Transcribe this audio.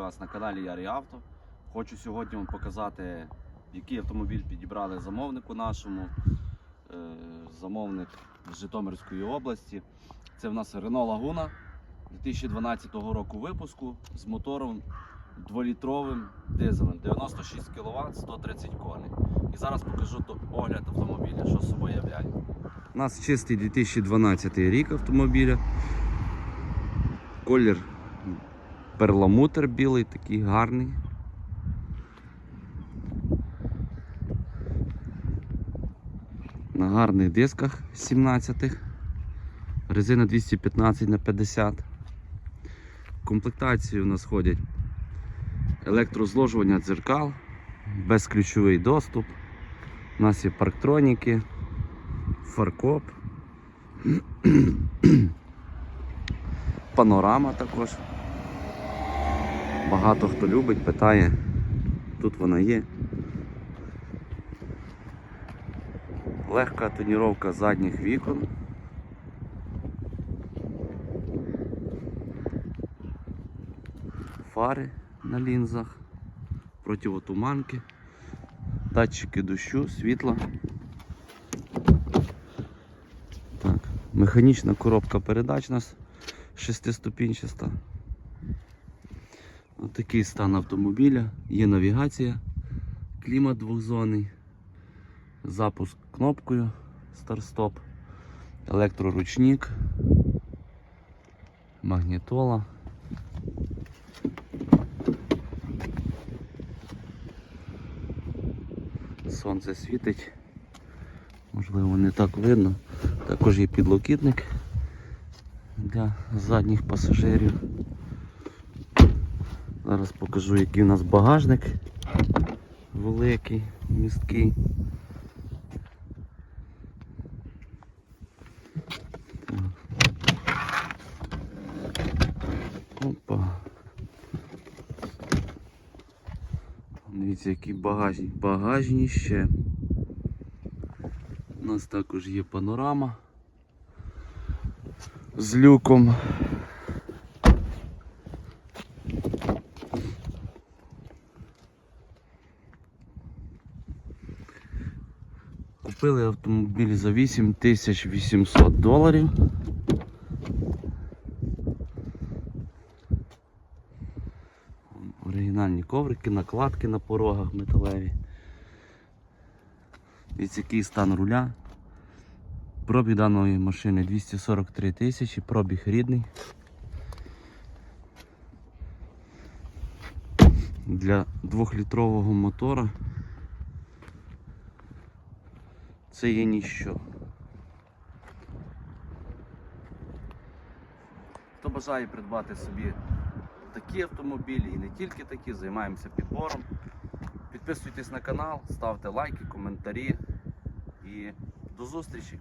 вас на каналі Ярі Авто. Хочу сьогодні вам показати, який автомобіль підібрали замовнику нашому. Е, Замовник з Житомирської області. Це в нас Renault Laguna 2012 року випуску з мотором 2-літровим дизелем 96 кВт 130 коней. І зараз покажу огляд автомобіля, що з собою являє. У нас чистий 2012 рік автомобіля. Колір перламутр білий, такий гарний. На гарних дисках 17-х, Резина 215 на 50 В комплектації у нас ходять електрозложування дзеркал, безключовий доступ. У нас є парктроніки, фаркоп, панорама також. Багато хто любить, питає. Тут вона є. Легка тоніровка задніх вікон. Фари на лінзах, противотуманки, датчики дощу, світла. Так, механічна коробка передач у нас шестиступінчаста. Такий стан автомобіля, є навігація, клімат двохзонний, запуск кнопкою. Старт-стоп, електроручник, магнітола. Сонце світить, можливо не так видно. Також є підлокітник для задніх пасажирів. Зараз покажу, який у нас багажник великий, місткий. Опа. Дивіться, який багажник. Багажніще. У нас також є панорама з люком. Купили автомобіль за 8800 доларів. Оригінальні коврики, накладки на порогах металеві. Дивіться, який стан руля. Пробіг даної машини 243 тисячі, пробіг рідний. Для двохлітрового мотора це є ніщо. Хто бажає придбати собі такі автомобілі і не тільки такі, займаємося підбором. Підписуйтесь на канал, ставте лайки, коментарі і до зустрічі!